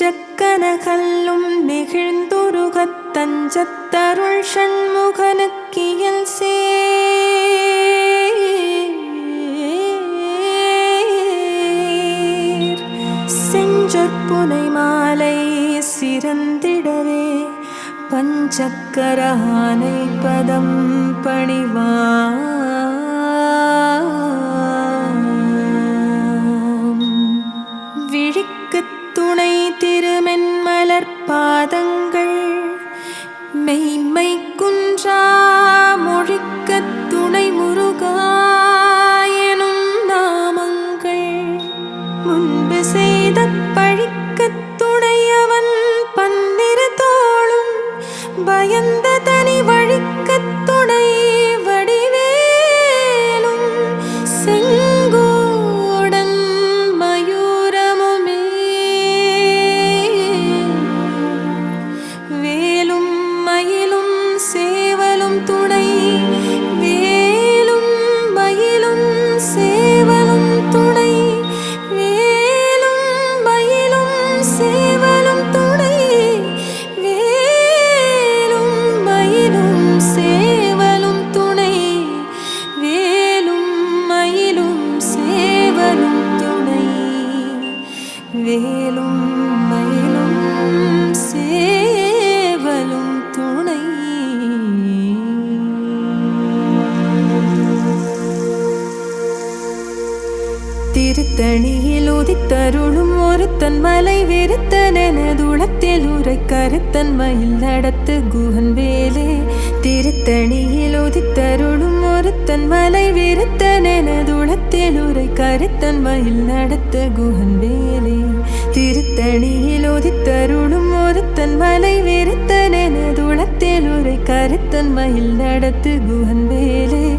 நெஞ்சக்கன நெகிழ்ந்துருகத்தஞ்சத்தருள் நெகிழ்ந்துருகத் தஞ்சத்தருள் ஷண்முகனுக்கியல் சேர் செஞ்சொற்புனை மாலை சிறந்திடவே பஞ்சக்கரானை பதம் பணிவான் திருத்தணியில் உதித்தருளும் ஒருத்தன் மலை வெறுத்தனதுளத்தில் உரை கருத்தன் மயில் நடத்து குகன் வேலே. திருத்தணியில் உதித்தருளும் ஒருத்தன் மலை வெறுத்தனதுளத்தில் உரை கருத்தன் மயில் நடத்து குகன் வேலே. திருத்தணியில் உதித்தருளும் ஒருத்தன் மலை வெறுத்தனதுளத்தில் உரை கருத்தன் மயில் நடத்து குகன் வேலே.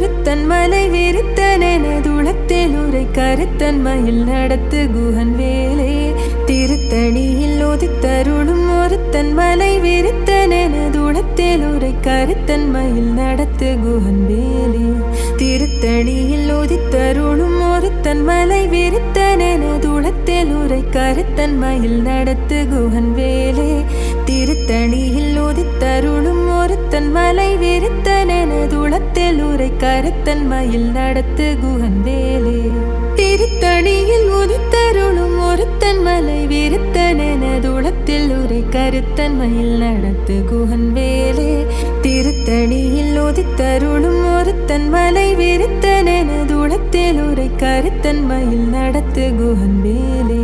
ஒருத்தன் மலை விருத்தனதுளத்தில் உரை கருத்தன் மயில் நடத்து குகன் வேலே. திருத்தணியில் ஒதுத்தருளும் ஒருத்தன் மலை விருத்தனதுளத்தில் உரை கருத்தன் மயில் நடத்து குகன் வேலே. திருத்தணியில் உதித்தருளும் ஒருத்தன் மலை விருத்தனதுளத்தில் உரை கருத்தன் மயில் நடத்து குகன் வேலே. திருத்தணியில் உதித்தருளும் ஒருத்தன் மலை விருத்தனதுளத்தில் உரை கருத்தன் மயில் நடத்து குகன் வேலே. திருத்தணியில் உதித்தருளும் ஒருத்தன் மலை விருத்தனதுளத்தில் உரை கருத்தன் மயில் நடத்து குகன் வேலே. திருத்தணியில் உதித்தருளும் ஒருத்தன் மலை விருத்தனதுளத்தில் உரை கருத்தன் மயில் நடத்து குகன் வேலே.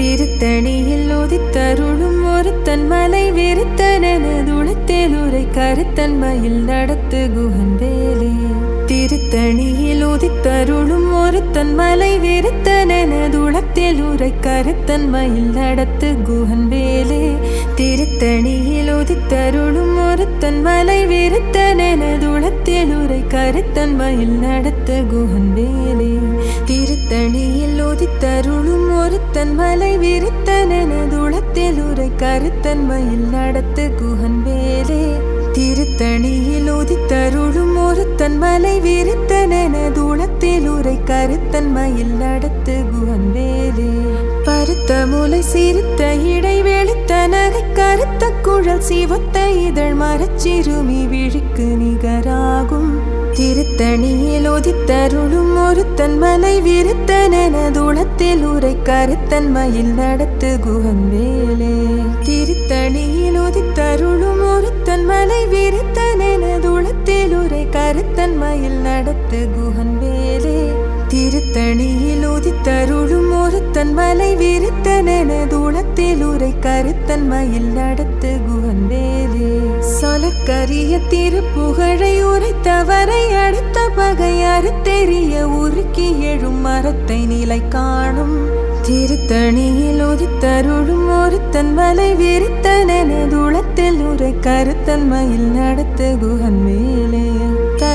திருத்தணியில் உதித்தருளும் ஒருத்தன் மலை விருத்தனதுளத்தில் உரை கருத்தன் மயில் நடத்து குகன் வேலே. திருத்தணியில் உதித்தருளும் ஒருத்தன் மலை விருத்தனதுளத்தில் உரை கருத்தன் மயில் நடத்து குகன் வேலே. திருத்தணியில் உதித்தருளும் ஒருத்தன் மலை விருத்தனதுளத்தில் உரை கருத்தன் மயில் நடத்து குகன் வேலே. திருத்தணியில் சோதித்தருளும் ஒருத்தன் மலை விருத்தனதுளத்தில் உரை கருத்தன் மயில் நடத்து குகன் வேலே திருத்தணியில் ஒதித்தருளும் ஒருத்தன் மலை விருத்தனதுளத்தில் உரை கருத்தன் மயில் நடத்து குகன் வேலே பருத்த முலை சிரித்த இடை வெளுத்த நகை கருத்த குழல் சிவத்த இதழ் மரச்சிறுமி விழிக்கு நிகராகும். திருத்தணியில் ஒதித்தருளும் ஒருத்தன் மலை விருத்தனதுளத்தில் உரை கருத்தன் மயில் நடத்து குகன் வேலே திருத்தணியில் ஒதித்தருளும் ஒருத்தன் மலை விருத்தனதுளத்தில் உரை கருத்தன் மயில் நடத்து குஹன் வேலே திருத்தணியில் ஒதித்தருளும் ஒருத்தன் மலை விருத்தனதுளத்தில் உரை கருத்தன் மயில் நடத்து குஹன் வேலே சொலக்கரிய திருப்புகழை உரைத்தவரை அடுத்த பகையாறு தெரிய உருக்கி எழும் மரத்தை நிலை காணும். திருத்தணியில் உதித்தருளும் ஒருத்தன் மலை விரித்தனதுளத்தில் உரை கருத்தன் மயில் நடத்து குகன் மேலே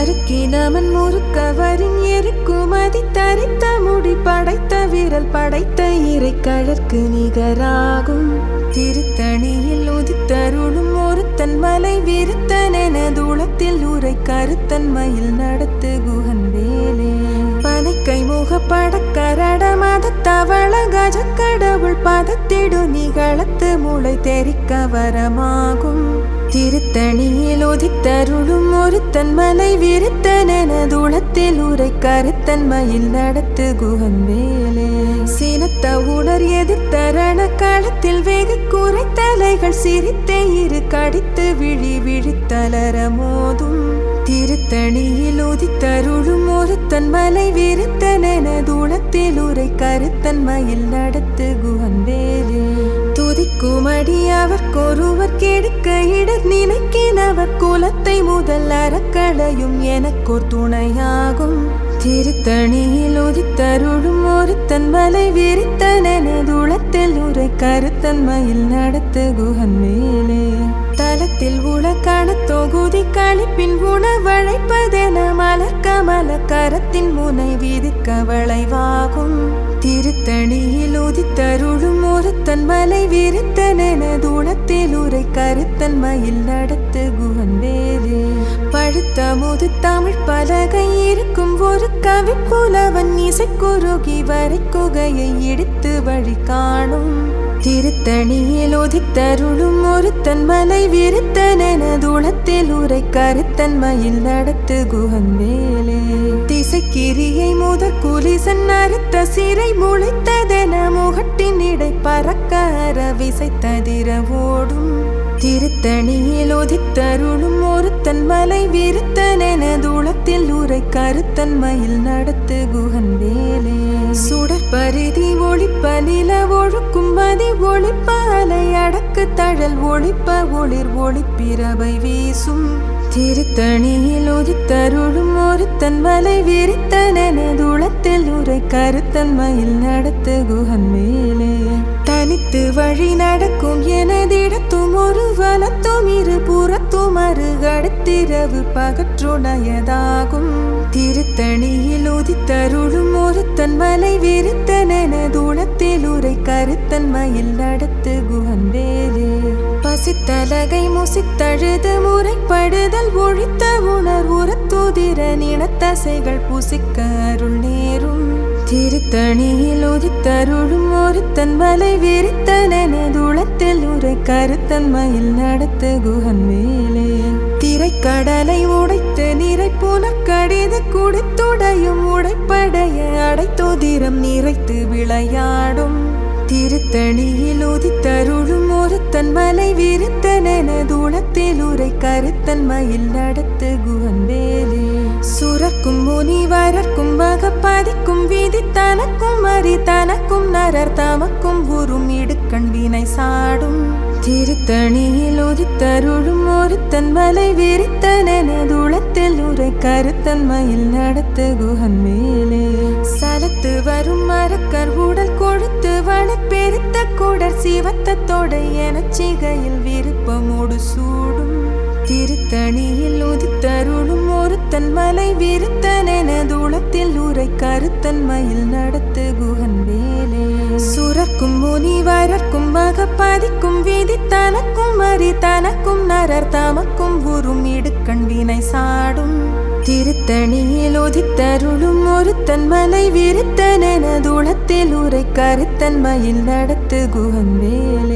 தருக்கினமன் முறுக்கவரின் எருக்குமதி தரித்த முடி படைத்த விரல் படைத்த இறை கழற்கு நிகராகும். திருத்தணியில் உதித்தருளும் ஒருத்தன் மலை விருத்தனதுளத்தில் உரை கருத்தன் மயில் நடத்து குகன் வேலே. பனைக்கை முகப்படக்கரட மத தவள கஜக்கடவுள் பதத்திடு நிகழத்து முளை தெரிக்க வரமாகும். திருத்தணியில் ஒதித்தருளும் ஒருத்தன் மலை விருத்தனதுளத்தில் உரை கருத்தன் மயில் நடத்து குகன் வேலே சினத்த உணர் எதிர்த்தரண களத்தில் வெகு குறை தலைகள் சிரித்தே இரு கடித்து விழி விழித்தலர மோதும். திருத்தணியில் ஒதித்தருளும் ஒருத்தன் மலை விருத்தனதுளத்தில் உரை கருத்தன் மயில் நடத்து குகன் வேலே துதிக்குமடி அவர் அவர்க்கொருவர் கெடுக்க இடர் நினைக்கினவர் குலத்தை முதல் அறக்கடையும் எனக்கோர் துணையாகும். திருத்தணியில் உதித்தருளும் ஒருத்தன் மலை விரித்தனதுளத்தில் உரை கருத்தன்மையில் நடத்து குகன் மேலே. தலத்தில் உலக்கண தொகுதி கழிப்பின் உணவழைப்பதென மலர்கமல கரத்தின் முனை விதிக்க வளைவாகும். திருத்தணியில் உதித்தருளும் ஒருத்தன் மலை விரித்தனதுளத்தில் உரை கருத்தன் மயில் நடத்து குகன் வேறு பழுத்த முது தமிழ் பலகை இருக்கும் ஒரு கவி புலவன் இசைக்குருகி வரை குகையை இடித்து வழி காணும். திருத்தணியில் ஒதித்தருளும் ஒருத்தன் மலை விருத்தனதுளத்தில் உரை கருத்தன் மயில் நடத்து குகந்தேலே திசைக்கிரியை முதற் குலிசன் அறுத்த சிறை முளைத்ததென முகட்டின் இடை பறக்க அற விசைத்ததிர ஓடும். திருத்தணியில் ஒதித்தருளும் ஒருத்தன் மலை விருத்தனதுளத்தில் உரை கருத்தன் மயில் நடத்து குகன் வேலே. சுடற்பரிதி ஒளிப்ப நில ஒழுக்கும் மதி ஒளிப்ப அலை அடக்கு தழல் ஒளிப்ப ஒளிர் ஒளிப்பிரவை வீசும். திருத்தணியில் ஒதித்தருளும் ஒருத்தன் மலை விரித்தனதுளத்தில் உரை கருத்தன் மயில் நடத்து குகன் மேலே. தனித்து வழி நடக்கும் எனதிடத்தும் ஒரு வலத்தும் இரு புறத்தும் அருகடுத்திரவு பகற்றுணையதாகும். திருத்தணியில் உதித்தருளும் ஒருத்தன் மலை விருத்தனதுளத்தில் உரை கருத்தன் மயில் நடத்து குகன் வேலே பசித்தலகை முசித்தழுது முறைப்படுதல் ஒழித்த உணர் உரத்துதிர நினத்தசைகள் புசிக்க அருள் நேரும். திருத்தணியில் உதித்தருளும் ஒருத்தன் மலை விரித்தனதுளத்தில் உரை கருத்தன் மயில் நடத்து குகன் மேலே. திரைக்கடலை உடைத்து நிறை புனக்கடிது குடித்துடையும் உடைப்படைய. அடைத்தோதிரம் நிறைத்து விளையாடும். திருத்தணியில் உதித்தருளும் ஒருத்தன் மலை விரித்தனதுளத்தில் உரை கருத்தன் மயில் நடத்து சுரக்கும் முனிவரர்க்கும் வகப்பதிக்கும் விதி தனக்கும் அறி தனக்கும் நரர் தமக்கும் உறும் இடுக்கண் வினை சாடும். திருத்தணியில் உதித்தருளும் ஒருத்தன் மலை விரித்தனதுளத்தில் உரை கருத்தன் மயில் நடத்து குகன் மேலே. சலத்து வரும் மரக்கர் உடல் கொழுத்து வளப்பெருத்த கூடர் சிவத்த தொடை எனச் சிகையில் விருப்பமோடு சூடும். திருத்தணியில் உதித்தருளும் ஒரு ஒருத்தன் மலை விருத்தனதுளத்தில் உரை கருத்தன் மயில் நடத்து குகன் வேலே சுரக்கும் முனி வரக்கும் மகப்பதிக்கும் விதி தனக்கும் மறி தனக்கும் நரர் தமக்கும் உறும் இடுக்கண் வினை சாடும். திருத்தணியில் ஒதித்தருளும் ஒருத்தன் மலை விருத்தனதுளத்தில் உரை கருத்தன் மயில் நடத்து குகன் வேலே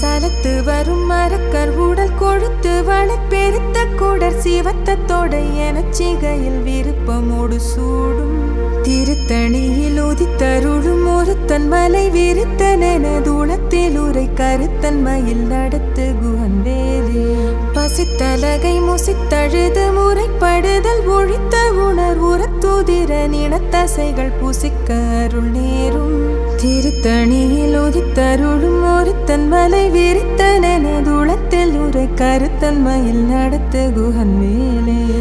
சலத்து வரும் மரக்கர் உடல் கொழுத்து வளப்பெருத்த குடர் சிவத்த தொடை எனச் சிகையில் விருப்பமோடு சூடும். திருத்தணியில் உதித்தருளும் ஒருத்தன் மலை விருத்தனென தூளத்தில் உரை கருத்தன் மயில் நடத்து குகன் வேலே. பசித்தலகை முசித்தழுது முறைப்படுதல் ஒழித்த உணர் உரத்துதிர நினத்தசைகள் புசிக்க அருள் நேரும். திருத்தணியில் உதித்தருளும் ஒருத்தன் மலை விரித்தனென தூளத்தில் உரை கருத்தன் மயில் நடத்து குகன் மேலே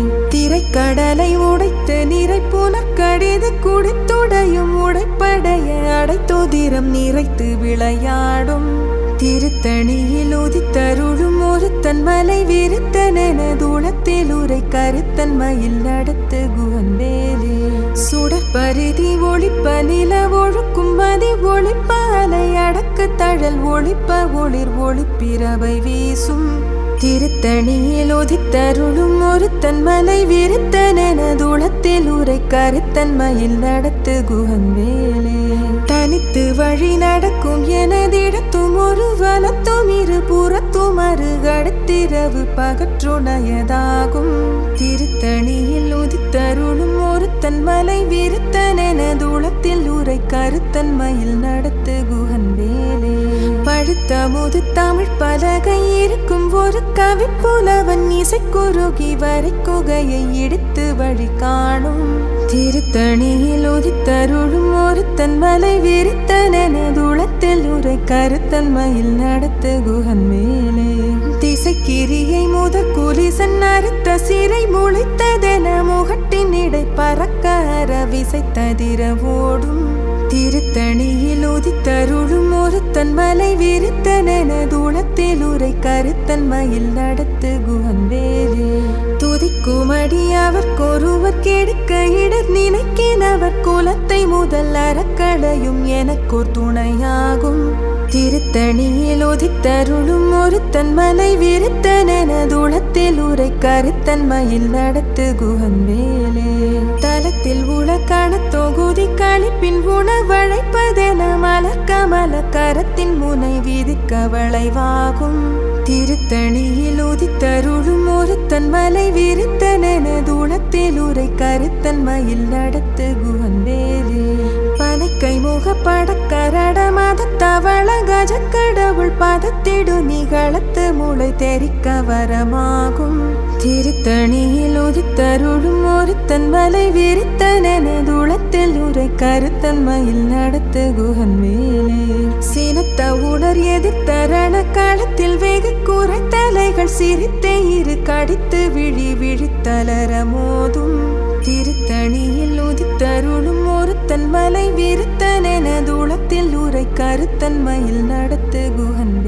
கடலை உடைத்து நிறை புனற்கடிது குடித்துடையும் உடைப்படைய அடைத்தோதிரம் நிறைத்து விளையாடும். திருத்தணியில் உதித்தருளும் ஒருத்தன் மலை விருத்தனென தூளத்தில் உரை கருத்தன் மயில் நடத்து குகன் வேலே சுடற்பரிதி ஒளிப்ப நில ஒழுக்கும் மதி ஒளிப்ப அலை அடக்கு தழல் ஒளிப்ப ஒளிர் ஒளிப்பிரவை வீசும். திருத்தணியில் உதித்தருளும் ஒருத்தன் மலை விருத்தனதுளத்தில் உரை கருத்தன்மையில் நடத்து குகன் தனித்து வழி நடக்கும் எனதிடத்தும் ஒரு வலத்தும் இரு புறத்தும் அருகடுத்திரவு பகற்றுணையதாகும். திருத்தணியில் உதித்தருளும் ஒருத்தன் மலை விருத்தனதுளத்தில் உரை கருத்தன்மையில் நடத்து குகன் வேலே முது தமிழ் பலகை இருக்கும் ஒரு கவி புலவன் இசைக்குருகி வரை குகையை எடுத்து வழி காணும். திருத்தணியில் உதித்தருளும் ஒருத்தன் மலை விரித்தனென தூளத்தில் உரை கருத்தன்மையில் நடத்து குகன் மேலே. திசைக்கிரியை முதற் குலிசன் அறுத்த சிறை முளைத்ததென முகட்டின் இடை பறக்க அற விசைத்ததிர ஓடும். திருத்தணியில் உதித்தருளும் ஒருத்தன் மலை விரித்தனென தூளத்தில் உரை கருத்தன் மயில் நடத்து குகன் வேலே துதிக்குமடி அவர் கொருவர் கெடுக்க இடர் நினைக்கினவர் குலத்தை முதல் அறக்கடையும் எனக்கோர் துணையாகும். திருத்தணியில் உதித்தருளும் ஒருத்தன் மலை விருத்தனென தூளத்தில் உரை கருத்தன் மயில் நடத்து குகன் வேலே தலத்தில் உலக்கான தொகுதி கழிப்பின் உணவழைப்பதென மலக்கமல கரத்தின் முனை விதிக்க வளைவாகும். திருத்தணியில் உதித்தருளும் ஒருத்தன் மலை விருத்தனென தூளத்தில் உரை கருத்தன் மயில் நடத்து குகன் வேலே பனைக்கை முகப்பட கரட மத தவள கஜக்கடவுள் பதத்திடு நிகழத்து முளை தெரிக்க வரமாகும். திருத்தணியில் உதித்தருளும் ஒருத்தன் மலை விரித்தனதுளத்தில் உரை கருத்தன் மயில் நடத்து குகன் மேலே. சினத்த உணர் எதிர்த்தரண களத்தில் வெகு குறை தலைகள் சிரித்தே இரு கடித்து விழி விழித்தளர மோதும். திருத்தணியில் உதித்தருளும் ஒருத்தன் மலை விரித்தனதுளத்தில் உரை கருத்தன் மயில் நடத்து குகன்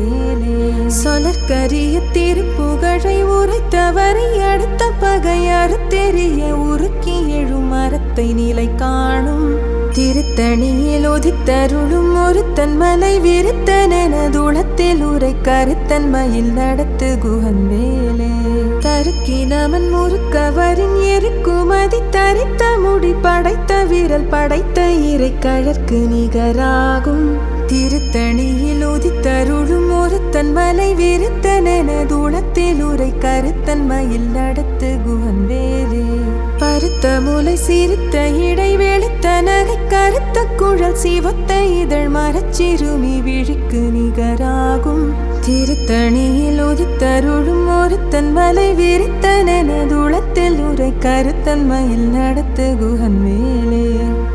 சொலற்கரிய திருப்புகழை உரைத்தவரை அடுத்த பகை அறுத்தெறிய உருக்கி எழும் மரத்தை நிலை காணும். திருத்தணியில் ஒதித்தருளும் ஒருத்தன் மலை விருத்தனதுளத்தில் உரை கருத்தன்மையில் நடத்து குகன் வேலே தருக்கினமன் முறுக்கவரின் எருக்குமதி தரித்த முடி படைத்த விரல் படைத்த இறை கழற்கு நிகராகும். திருத்தணியில் உதித்தருளும் ஒருத்தன் மலை விருத்தனென தூளத்தில் உரை கருத்தன் மயில் நடத்து குகன் வேலே பருத்த முலை சிரித்த இடை வெளுத்த நகை கருத்த குழல் சிவத்த இதழ் மரச்சிறுமி விழிக்கு நிகராகும். திருத்தணியில் உதித்தருளும் ஒருத்தன் மலை விரித்தனென தூளத்தில் உரை கருத்தன் மயில் நடத்து குகன் மேலே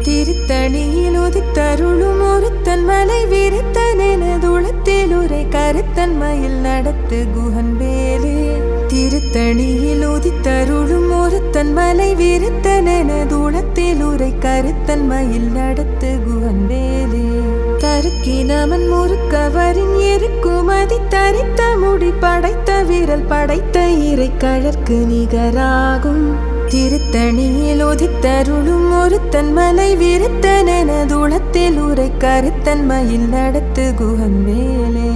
திருத்தணியில் உதித்தருளும் ஒருத்தன் மலை விரித்தனென தூளத்தில் உரை கருத்தன்மையில் நடத்து குகன் வேலே. திருத்தணியில் உதித்தருளும் ஒருத்தன் மலை விருத்தனென தூளத்தில் உரை கருத்தன்மையில் நடத்து குகன் வேலே. தருக்கினவன் முறுக்கவரின் இருக்குமதி தரித்த முடி படைத்த விரல் படைத்த இறை கழற்கு நிகராகும். திருத்தணியில் உதித்தருளும் ஒரு தன்மலை விருத்தனென உரை கருத்தன்மையில் நடத்து குகன் மேலே.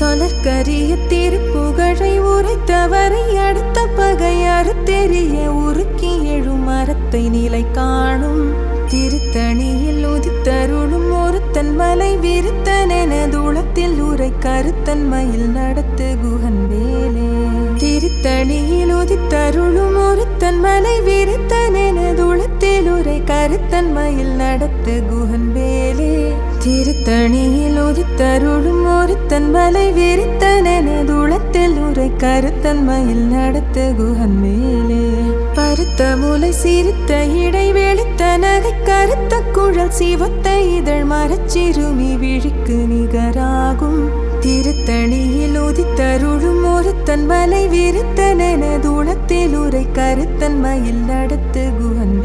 சொலற்கரிய திருப்புகழை உரைத்தவரை அடுத்த பகை அறுத்தெறிய உருக்கி எழும் மரத்தை நிலை காணும். திருத்தணியில் உதித்தருளும் ஒரு தன்மலை மலை உரை கருத்தன்மையில் நடத்து குகன் வேலே திருத்தணியில் உதித்தருளும் ஒரு தன்மலை விருத்தனென தூளத்தில் உரை கருத்தன்மையில் நடத்து குகன் வேலே. திருத்தணியில் உதித்தருளும் ஒருத்தன் மலை விரித்தனதுளத்தில் உரை கருத்தன்மையில் நடத்து குகன் மேலே. பருத்த முலை சிரித்த இடை வெளுத்த நகை கருத்த குழல் சிவத்த இதழ் மரச்சிறுமி விழிக்கு நிகராகும். திருத்தணியில் உதித்தருளும் ஒருத்தன் மலை விருத்தனென தூளத்தில் உரை கருத்தன்மையில் நடத்து குகன்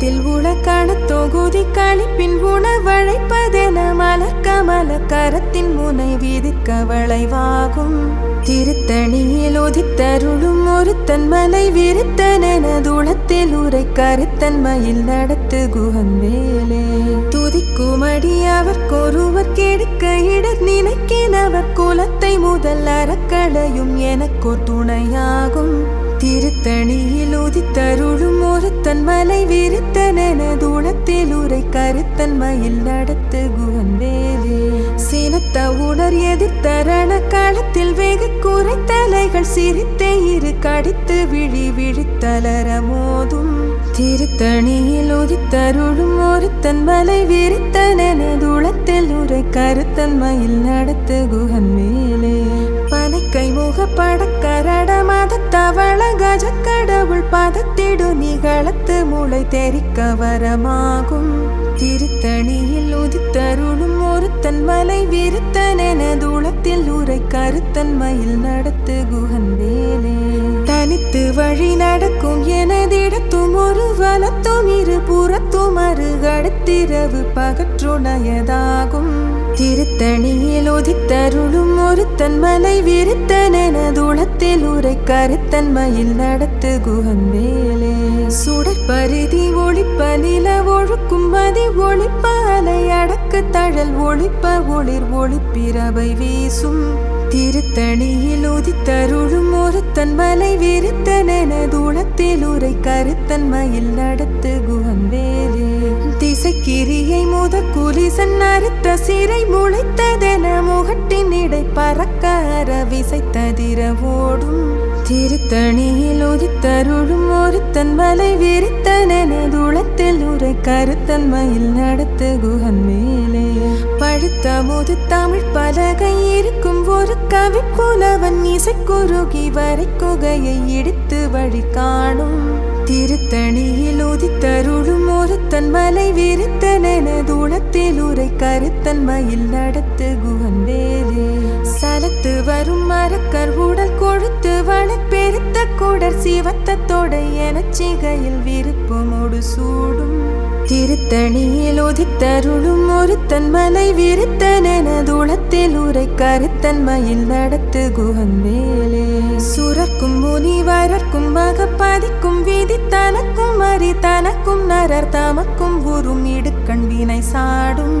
உலகத்தில் உலக்கான தொகுதி கழிப்பின் உணவழைப்பதென மலக்கமல கரத்தின் முனை விதிக்க வளைவாகும். திருத்தணியில் ஒதித்தருளும் ஒரு தன்மலை விருத்தனென தூளத்தில் உரை கருத்தன்மையில் நடத்து குகன் வேலே துதிக்குமடி அவர்க்கொருவர் கெடுக்க இடர் நினைக்கினவர் குலத்தை முதல் அறக்கடையும் எனக்கோர் துணையாகும். திருத்தணியில் உதித்தருளும் ஒருத்தன் மலை விருத்தனென தூணத்தில் உரை கருத்தன் மயில் நடத்து குகன் வேலே. சினத்த உணர் எதிர்த்தரண களத்தில் வெகு குறை தலைகள் சிரித்தே இரு கடித்து விழி விழித்தலர மோதும். திருத்தணியில் உதித்தருளும் ஒருத்தன் மலை விரித்தனென தூளத்தில் உரை கருத்தன் மயில் நடத்து குகன் மேலே பனைக்கை முகப்பட கரட மத தவள கஜ கடவுள் பதத்திடு நிகழத்து முளை தெரிக்க வரமாகும். திருத்தணியில் உதித்தருளும் ஒருத்தன் மலை விருத்தனென தூளத்தில் உரை கருத்தன்மையில் நடத்து குகன் வேலே. தனித்து வழி நடக்கும் எனதிடத்தும் ஒரு வலத்தும் இரு புறத்தும் அருகடுத்திரவு பகற்றுணையதாகும். திருத்தணியில் ஒதித்தருளும் ஒருத்தன் மலை விருத்தனென தூளத்தில் உரை கருத்தன்மையில் நடத்து குகன் வேலே சுடற்பருதி ஒளிப்ப நில ஒழுக்கும் மதி ஒழிப்ப அலை அடக்கு தழல் ஒழிப்ப ஒளிர் ஒளிப்பிரவை வீசும். திருத்தணியில் உதித்தருளும் ஒருத்தன் மலை விருத்தனென தூளத்தில் உரை கருத்தன்மையில் நடத்து குகன் வேலே திசைக்கிரியை முத குலிசன் அறுத்த சிறை முளைத்ததென முகட்டின் இடை பறக்க அற விசைத்ததிர ஓடும். திருத்தணியில் உதித்தருளும் ஒருத்தன் மலை விரித்தனென தூளத்தில் உரை கருத்தன் மயில் நடத்து குகன் மேலே. பழுத்த முது தமிழ் பலகை இருக்கும் ஒரு கவி புலவன் இசைக்குருகி வரை குகையை இடித்து வழி காணும். திருத்தணியில் உதித்தருளும் கருத்தன் மலை விரித்தனென தூளத்தில் உரை கருத்தன் மயில் நடத்து குகன் வேலே. சலத்து வரும் மரக்கர் உடல் கொழுத்து வளப்பெருத்த குடர் சிவத்த தொடை சிகையில் விருப்பமோடு சூடும் திருத்தணியில் ஒதித்தருளும் ஒருத்தன் மலை விருத்தனென தூளத்தில் உரை கருத்தன்மையில் நடத்து குகன் வேலே சுரக்கும் முனிவரர்க்கும் மகப்பதிக்கும் விதி தனக்கும் அறி தனக்கும் நரர் தமக்கும் உறும் இடுக்கண் வினை சாடும்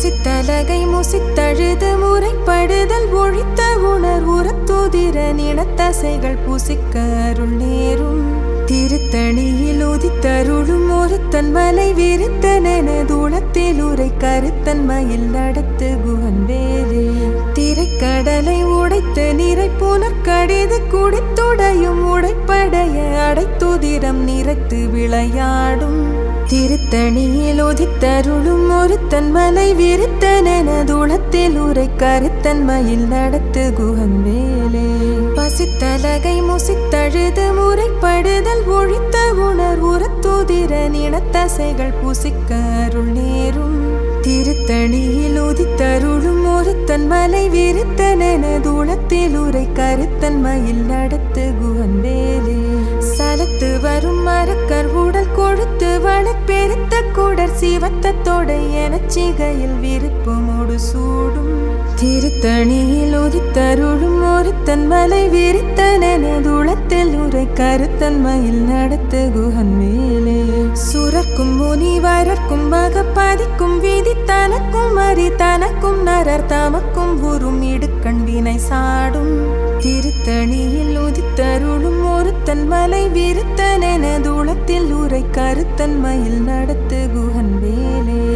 முசித்தலகை முசித்தழுது முறைப்படுதல் ஒழித்த உணர் உரத்துதிர நினத்தசைகள் புசிக்க அருள் நேரும். திருத்தணியில் உதித்தருளும் ஒருத்தன் மலை விருத்தனென தூளத்தில் உரை கருத்தன்மையில் நடத்து குகன் வேறு. திரைக்கடலை உடைத்து நிறை புனற்கடிது குடித்துடையும் உடைப்படைய அடைத்துதிரம் நிறைத்து விளையாடும். திருத்தணியில் ஒதித்தருளும் ஒருத்தன் மலை விருத்தனென தூளத்தில் உரை கருத்தன்மையில் நடத்து குகன் வேலே பசித்தலகை முசித்தழுது முறைப்படுதல் ஒழித்த உணர் உரத்துதிர நினத்தசைகள் புசிக்க அருள் நேரும். திருத்தணியில் ஒதித்தருளும் ஒருத்தன் மலை விருத்தனென தூளத்தில் உரை கருத்தன்மையில் நடத்து கொழுத்து வரும் மரக்கர் உடல் கொழுத்து வளர்ப்பெருத்த குடர் சிவத்த தொடை என சிகையில் விருப்பமோ? மூடு சூடும். திருத்தணியில் உதித்தருளும் ஒருத்தன் மலை விரித்தனதுளத்தில் உரை கருத்தன் மயில் நடத்து குகன் மேலே. சுரர்க்கும் முனிவரர்க்கும் மகப்பதிக்கும் விதி தனக்கும் மறி தனக்கும் நரர் தமக்கும் உறும் இடுக்கண்வினை சாடும். திருத்தணியில் உதித்தருளும் ஒருத்தன் மலை விருத்தனதுளத்தில் உரை கருத்தன் மயில் நடத்து குகன் வேலே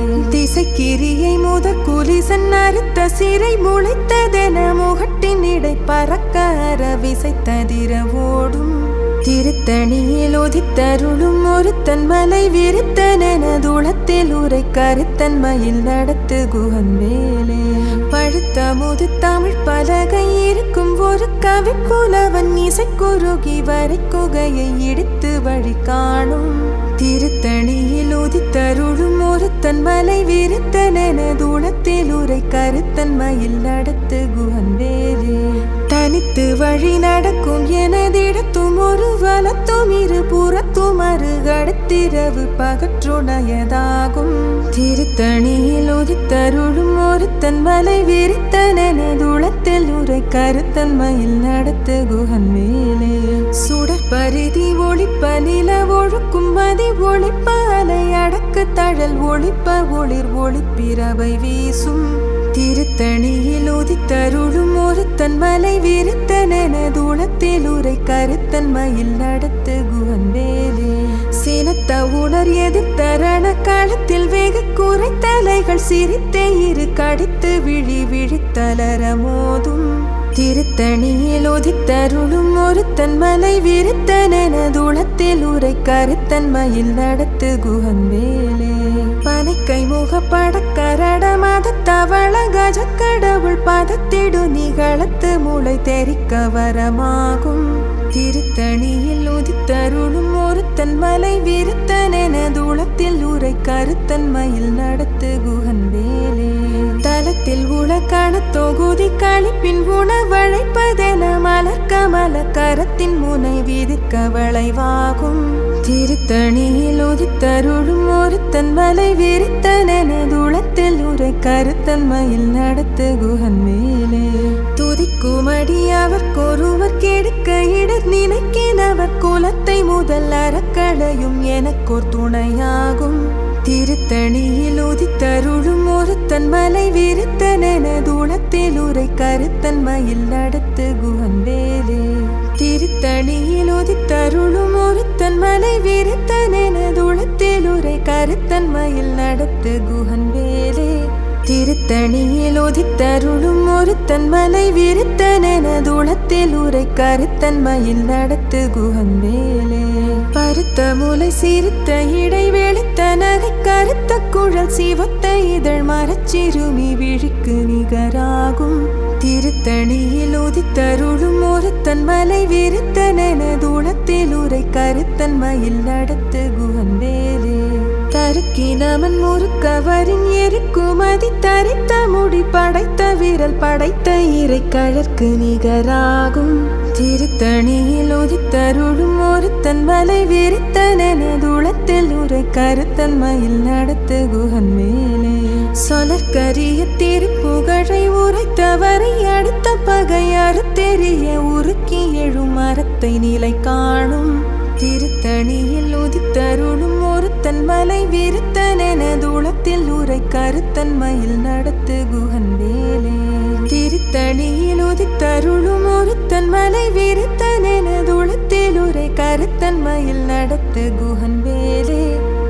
இசைக்கிரியை முத குலிசன் அறுத்த சிறை முளைத்ததென முகட்டின் இடை பறக்க அற விசைத்ததிர ஓடும். திருத்தணியில் ஒதித்தருளும் ஒருத்தன் மலை விருத்தனதுளத்தில் உரை கருத்தன் மயில் நடத்து குகன் வேலே பழுத்த முது தமிழ் பலகை இருக்கும் ஒரு கவி புலவன் இசைக்குருகி வரை குகையை இடித்து வழி காணும். திருத்தணியில் உதித்தருளும் ஒருத்தன் மலை விருத்தனதுளத்தில் உரை கருத்தன் மயில் நடத்து குகன் வேலே தனித்து வழி நடக்கும் எனதிடத்தும் ஒரு வலத்தும் இரு புறத்தும் அருகடுத்திரவு பகற்றுணையதாகும். திருத்தணியில் உதித்தருளும் ஒருத்தன் மலை விரித்தனதுளத்தில் உரை கருத்தன்மையில் நடத்து குகன் மேலே. சுடற்பரிதி ஒளிப்ப நில ஒழுக்கும் மதி ஒளிப்ப அலை அடக்கு தழல் ஒளிப்ப ஒளிர் ஒளிப்பிரவை வீசும். திருத்தணியில் உதித்தருளும் ஒருத்தன் மலை விருத்தனதுளத்தில் உரை கருத்தன் மயில் நடத்து குகன் வேலே சினத்த உணர் எதிர்த்தரண களத்தில் வெகு குறை தலைகள் சிரித்தே இரு கடித்து விழி விழித்தலர மோதும். திருத்தணியில் உதித்தருளும் ஒருத்தன் மலை விருத்தனதுளத்தில் உரை கருத்தன் மயில் நடத்து குகன் வேலே பனைக்கை முகப்பட கரட மத தவள கஜக்கடவுள் பதத்திடு நிகழத்து முளை தெரிக்க வரமாகும். திருத்தணியில் உதித்தருளும் ஒருத்தன் மலை விருத்தனதுளத்தில் உரை கருத்தன்மையில் நடத்து குகன் வேலே. தலத்தில் உலக்கான தொகுதி கழிப்பின் உணவழைப்பதென மலர் கமல கரத்தின் முனை விதிக்க வளைவாகும். திருத்தணியில் உதித்தருளும் ஒருத்தன் மலை விரித்தனதுளத்தில் ஒரு கருத்தன் மயில் நடத்து குகன் மேலே. துதிக்குமடி அவர்க்கொருவர் கெடுக்க இடர் நினைக்கினவர் குலத்தை முதல் அறக்கடையும் எனக்கோர் துணையாகும். திருத்தணியில் உதித்தருளும் ஒருத்தன் மலை விருத்தனதுளத்தில் உரை கருத்தன்மையில் நடத்து குகன் வேலே திருத்தணியில் உதித்தருளும் ஒருத்தன் மலை விருத்தனதுளத்தில் உரை கருத்தன் மயில் நடத்து குஹன் வேலே திருத்தணியில் உதித்தருளும் ஒருத்தன் மலை விருத்தனதுளத்தில் உரை கருத்தன் மயில் நடத்து குஹன் வேலே பருத்த முலை சிறுத்த இடை வெளுத்த நகை கருத்த குழல் சிவத்த இதழ் மரச்சிறுமி விழிக்கு நிகராகும். திருத்தணியில் உதித்தருளும் ஒருத்தன் மலை விருத்தனதுளத்தில் உரை கருத்தன் மயில் நடத்து குகன் வேலே தருக்கினமன் முறுக்கவரின் எருக்குமதி தரித்த முடி படைத்த விரல் படைத்த இறை கழற்கு நிகராகும். திருத்தணியில் உதித்தருளும் ஒருத்தன் மலை விரித்தனதுளத்தில் உரை கருத்தன் மயில் நடத்து குகன் மேலே சொலற்கரிய திருப்புகழை உரைத்தவரை அடுத்த பகை அறுத்தெறிய உருக்கி எழும் மரத்தை நிலை காணும். திருத்தணியில் உதித்தருளும் ஒருத்தன் மலை விருத்தனதுளத்தில் உரை கருத்தன் மயில் நடத்து குகன் வேலே. திருத்தணியில் உதித்தருளும் ஒருத்தன் மலை விருத்தனதுளத்தில் உரை கருத்தன் மயில் நடத்து குகன் வேலே.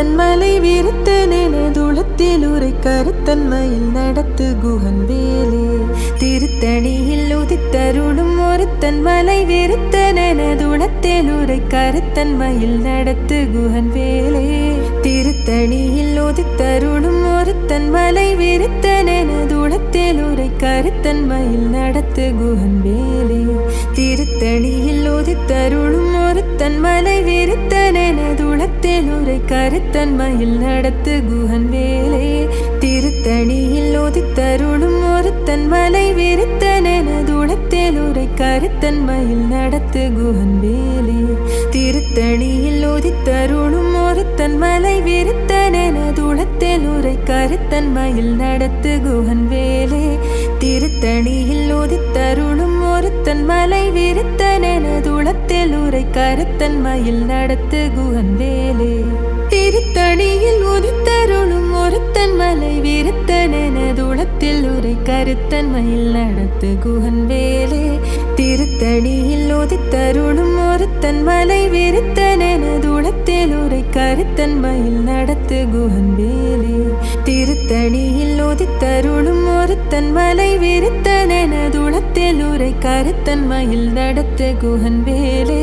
தன்மலை மலை விருத்தனதுளத்தில் உரை கருத்தன்மையில் நடத்து குகன் வேலே. திருத்தணியில் உதித்தருளும் ஒருத்தன் மலை விருத்தனதுளத்தில் உரை கருத்தன்மையில் நடத்து குகன் வேலே. திருத்தணியில் ஒதித்தருளும் ஒருத்தன் மலை விருத்தனதுளத்தில் உரை கருத்தன்மையில் நடத்து குகன் வேலே. திருத்தணியில் ஒதித்தருளும் ஒருத்தன் மலை கருத்தில் உரை கருத்தன்மையில் நடத்து குகன் வேலே. திருத்தணியில் ஒதித்தருளும் ஒருத்தன் மலை விருத்தனதுளத்தில் உரை கருத்தன்மையில் நடத்து குகன் வேலே. திருத்தணியில் ஒதித்தருளும் ஒருத்தன் மலை விருத்தனதுளத்தில் உரை கருத்தன்மையில் நடத்து குகன் வேலே. கருத்தன் மயில் நடத்து குகன் வேலே திருத்தணியில் உதித்தருளும் ஒருத்தன் மலை விருத்தனதுளத்தில் உரை கருத்தன் மயில் நடத்து குகன் வேலே திருத்தணியில் உதித்தருளும் ஒருத்தன் மலை விருத்தனதுளத்தில் உரை கருத்தன் மயில் நடத்து குகன் வேலே திருத்தணியில் உதித்தருளும் ஒருத்தன் மலை விருத்தனதுளத்தில் உரை கருத்தன் மயில் நடத்து குகன் வேலே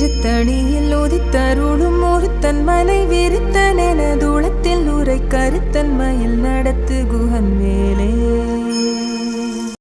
தனியில் உதித்தருளும் ஒருத்தன் மலை விருத்தனதுளத்தில் உரை கருத்தன் மயில் நடத்து குகன் மேலே.